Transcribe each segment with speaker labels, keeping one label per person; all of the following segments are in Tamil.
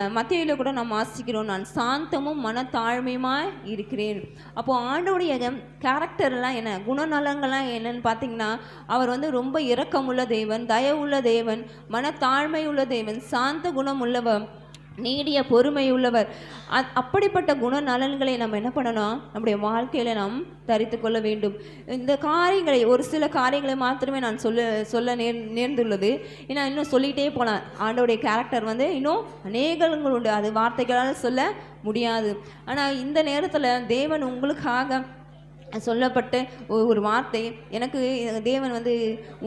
Speaker 1: மத்தியில் கூட நாம் வாசிக்கிறோம் நான் சாந்தமும் மனத்தாழ்மையுமாய் இருக்கிறேன். அப்போது ஆண்டோடைய கேரக்டர்லாம் என்ன குணநலங்கள்லாம் என்னன்னு பார்த்தீங்கன்னா அவர் வந்து ரொம்ப இரக்கமுள்ள தேவன் தயவுள்ள தேவன் மனத்தாழ்மை உள்ள தேவன் சாந்த குணம் உள்ளவர் நீடிய பொறுமை உள்ளவர் அ- அப்படிப்பட்ட குணநலன்களை நம்ம என்ன பண்ணணும்? நம்முடைய வாழ்க்கையில நாம் தரித்து கொள்ள வேண்டும். இந்த காரியங்களை ஒரு சில காரியங்களை மாத்திரமே நான் சொல்ல சொல்ல நேர் நேர்ந்துள்ளது. ஏன்னா இன்னும் சொல்லிகிட்டே போகலாம் ஆண்டோடைய கேரக்டர் வந்து இன்னும் அநேகங்கள் உண்டு அது வார்த்தைகளால் சொல்ல முடியாது. ஆனால் இந்த நேரத்தில் தேவன் உங்களுக்காக சொல்லப்பட்ட ஒரு வார்த்தை. எனக்கு தேவன் வந்து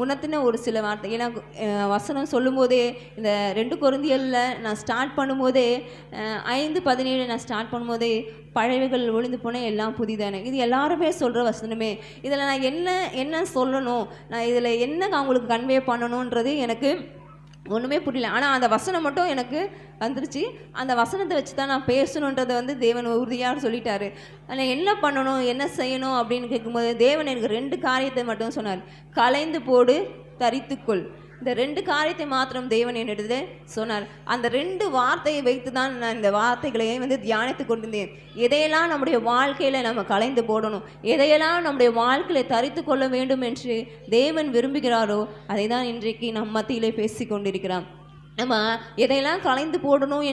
Speaker 1: உணர்த்தின ஒரு சில வார்த்தை. எனக்கு வசனம் சொல்லும்போதே இந்த ரெண்டு குருந்தியலில் நான் ஸ்டார்ட் பண்ணும்போதே ஐந்து பதினேழு நான் ஸ்டார்ட் பண்ணும்போதே பழையவைகள் ஒளிந்து போன எல்லாம் புதிதானே. இது எல்லாருமே சொல்கிற வசனமே. இதில் நான் என்ன என்ன சொல்லணும்? நான் இதில் என்ன அவங்களுக்கு கன்வே பண்ணணுன்றது எனக்கு ஒன்றுமே புரியல. ஆனால் அந்த வசனம் மட்டும் எனக்கு வந்துருச்சு. அந்த வசனத்தை வச்சு தான் நான் பேசணுன்றதை வந்து தேவன் உறுதியாக சொல்லிட்டாரு. ஆனால் என்ன பண்ணணும் என்ன செய்யணும் அப்படின்னு கேட்கும்போது தேவன் எனக்கு ரெண்டு காரியத்தை மட்டும் சொன்னார். கலைந்து போடு தரித்துக்கொள். இந்த ரெண்டு காரியத்தை மாத்திரம் தேவன் என்னிடது சொன்னார். அந்த ரெண்டு வார்த்தையை வைத்து தான் நான் இந்த வார்த்தைகளை வந்து தியானித்து கொண்டிருந்தேன். எதையெல்லாம் நம்முடைய வாழ்க்கையில் நம்ம கலைந்து போடணும் எதையெல்லாம் நம்முடைய வாழ்க்கையில தரித்து கொள்ள வேண்டும் என்று தேவன் விரும்புகிறாரோ அதை தான் இன்றைக்கு நம் மத்தியிலே பேசி கொண்டிருக்கிறான் நம்ம எதையெல்லாம் கலைந்து போடணும் என்று